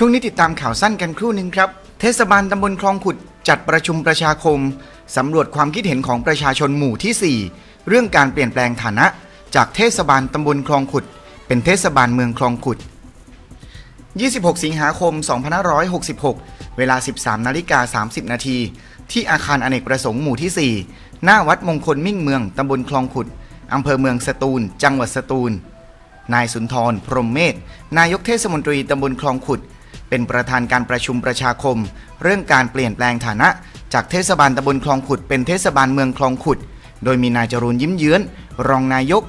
ช่วงนี้ติดตามข่าวสั้นกันครู่หนึ่งครับ เทศบาลตำบลคลองขุดจัดประชุมประชาคม สำรวจความคิดเห็นของประชาชนหมู่ที่ 4 เรื่องการเปลี่ยนแปลงฐานะ จากเทศบาลตำบลคลองขุด เป็นเทศบาลเมืองคลองขุด 26 สิงหาคม 2566 เวลา 13นาฬิกา30 นาทีที่อาคารอเนกประสงค์หมู่ที่ 4 หน้าวัดมงคลมิ่งเมืองตำบลคลองขุดอำเภอเมืองสตูล จังหวัดสตูล นายสุนทร พรหมเมธนายกเทศมนตรีตำบลคลองขุด เป็นประธานการประชุมประชาคม เรื่องการเปลี่ยนแปลงฐานะ จากเทศบาลตำบลคลองขุด เป็นเทศบาลเมืองคลองขุด โดยมีนายจรูนยิ้มเยื้อน รองนายก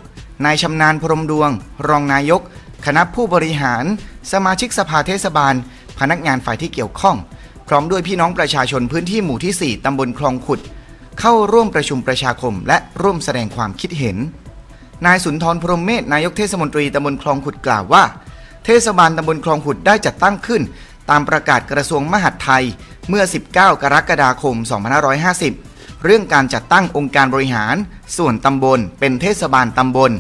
นายชำนาญพรมดวง รองนายก คณะผู้บริหาร สมาชิกสภาเทศบาล พนักงานฝ่ายที่เกี่ยวข้อง พร้อมด้วยพี่น้องประชาชนพื้นที่หมู่ที่ 4ตำบลคลองขุด เข้าร่วมประชุมประชาคม และร่วมแสดงความคิดเห็น นายสุนทรพรหมเมธนายกเทศมนตรีตำบลคลองขุดกล่าวว่า เทศบาลตำบลคลองขุดได้จัดตั้งขึ้น ตามประกาศกระทรวงมหาดไทยเมื่อ 19 กรกฎาคม 2550 เรื่องการจัดตั้งองค์การบริหาร ส่วนตำบลเป็นเทศบาลตำบล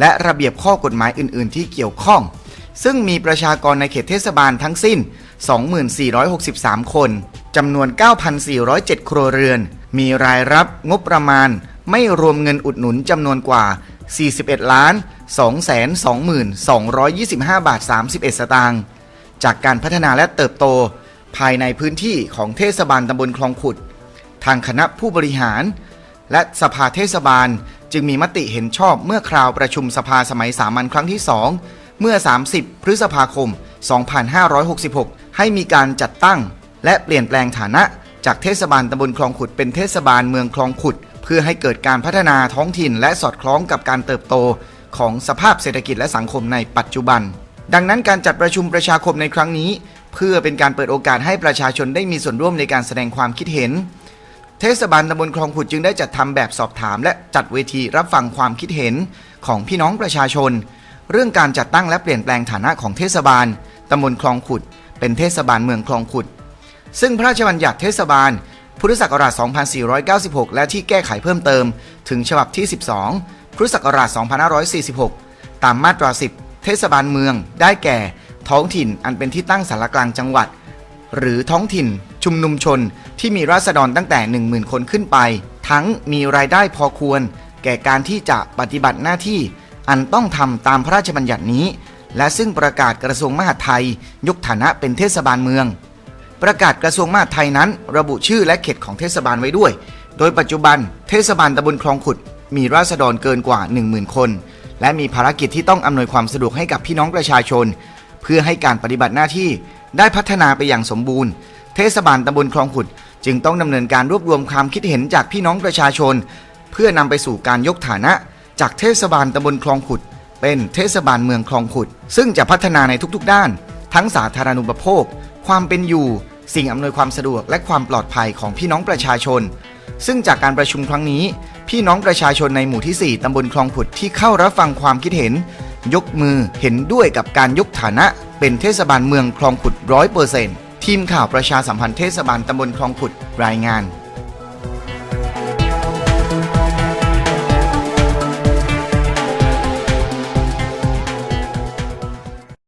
และระเบียบข้อกฎหมายอื่น ๆ ที่เกี่ยวข้อง ซึ่งมีประชากรในเขตเทศบาลทั้งสิ้น 2463 คนจำนวน 9,407 ครัวเรือน มีรายรับงบประมาณไม่รวมเงินอุดหนุนจำนวนกว่า 41ล้าน222,225 บาท 31 สตางค์ จากการพัฒนาและเติบโต ภายในพื้นที่ของเทศบาลตำบลคลองขุด ทางคณะผู้บริหาร และสภาเทศบาลจึงมีมติเห็นชอบเมื่อคราวประชุมสภาสมัยสามัญครั้งที่ 2 เมื่อ 30 พฤษภาคม 2566 ให้มีการจัดตั้ง และเปลี่ยนแปลงฐานะจากเทศบาลตำบลคลองขุดเป็นเทศบาลเมืองคลองขุด เพื่อให้เกิดการพัฒนาท้องถิ่นและสอดคล้องกับการเติบโตของสภาพเศรษฐกิจและสังคมในปัจจุบัน ดังนั้นการจัดประชุมประชาคมในครั้งนี้ เพื่อเป็นการเปิดโอกาสให้ประชาชนได้มีส่วนร่วมในการแสดงความคิดเห็น เทศบาลตำบลคลองขุดจึงได้จัดทำแบบสอบถาม และจัดเวทีรับฟังความคิดเห็นของพี่น้องประชาชน เรื่องการจัดตั้งและเปลี่ยนแปลงฐานะของเทศบาลตำบลคลองขุด เป็นเทศบาลเมืองคลองขุด ซึ่งพระราชบัญญัติเทศบาล พุทธศักราช 2496 และที่แก้ไขเพิ่มเติม ถึงฉบับที่ 12 พุทธศักราช 2546 ตามมาตรา 10 เทศบาลเมือง ได้แก่ ท้องถิ่นอันเป็นที่ตั้งสารกลางจังหวัด หรือท้องถิ่น ชุมนุมชนที่มีราษฎรตั้งแต่ 10,000 คนขึ้นไป ทั้งมีรายได้พอควร แก่การที่จะปฏิบัติหน้าที่ อันต้องทำตามพระราชบัญญัตินี้ และซึ่งประกาศกระทรวงมหาดไทย ยกฐานะเป็นเทศบาลเมือง ประกาศกระทรวงมหาดไทยนั้น ระบุชื่อและเขตของเทศบาลไว้ด้วย โดยปัจจุบันเทศบาลตำบลคลองขุด มีราษฎรเกินกว่า 10,000 คน และมีภารกิจที่ต้องอำนวยความสะดวกให้กับพี่น้องประชาชน เพื่อให้การปฏิบัติหน้าที่ได้พัฒนาไปอย่างสมบูรณ์ เทศบาลตำบลคลองขุด จึงต้องดำเนินการรวบรวมความคิดเห็นจากพี่น้องประชาชน เพื่อนำไปสู่การยกฐานะ จากเทศบาลตำบลคลองขุด เป็นเทศบาลเมืองคลองขุด ซึ่งจะพัฒนาในทุกๆ ด้าน ทั้งสาธารณูปโภค ความเป็นอยู่ สิ่งอำนวยความสะดวกและความปลอดภัยของพี่น้องประชาชน ซึ่งจากการประชุมครั้งนี้ พี่น้องประชาชนในหมู่ที่ 4 ตำบลคลองขุดที่เข้ารับฟังความคิดเห็น ยกมือเห็นด้วยกับการยกฐานะ เป็นเทศบาลเมืองคลองขุดร้อยเปอร์เซ็นต์ทีมข่าวประชาสัมพันธ์เทศบาลตำบลคลองขุดรายงาน